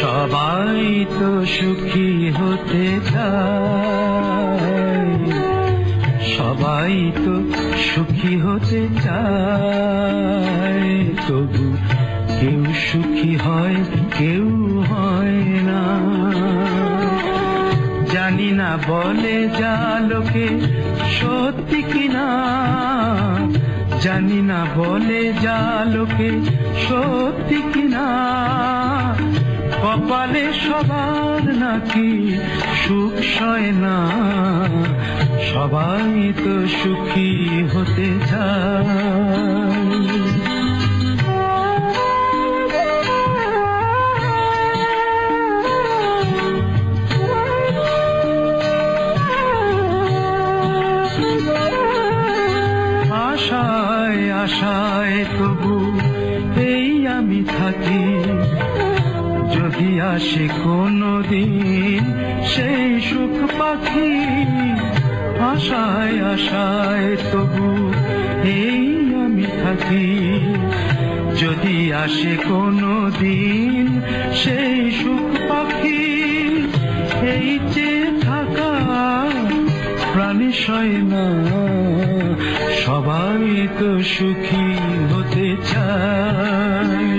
সবাই তো সুখী হতে সবাই তো সুখী হতে তবু কেউ সুখী হয় কেউ বলে যা লোকে সত্যি কিনা? জানি না বলে যা লোকে সত্যি কিনা। কপালে সবার নাকি সুখ সয় না? সবাই তো সুখী হতে চায়। আশায় তবু এই আমি থাকি। যদি আসে কোনো দিন সেই সুখ পাখি, আশায় আশায় তবু এই আমি থাকি। যদি আসে কোনো দিন সেই সয় না। সবাই তো সুখী হতে চায়।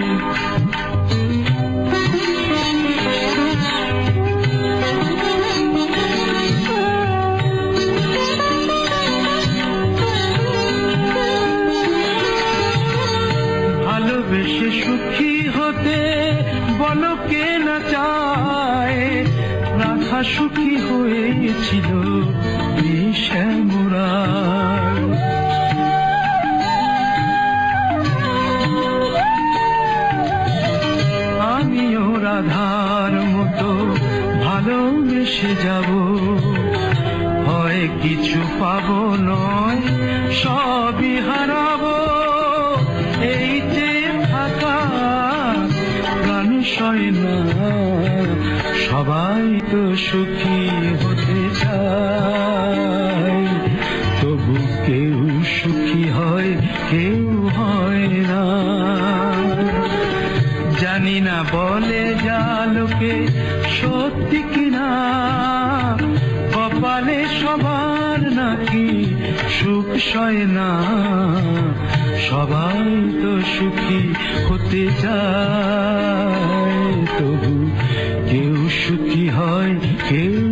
ভালোবেসে সুখী হতে বলো কে না চায়। রাধা সুখী হয়েছিল। রাধার মতো ভালোবেসে যাব। হয় কিছু পাব নয়, সবই হারাবো। এই যে থাকা প্রাণ সয় না, সবাই তো সুখী হতে চায়। তবু কেউ সুখী হয়, কেউ হয় না। জানি না বলে যা লোকে সত্যি কিনা? কপালে সবার নাকি সুখ সয় না? সবাই তো সুখী হতে চায়, তবু কেউ সুখী হয়, কেউ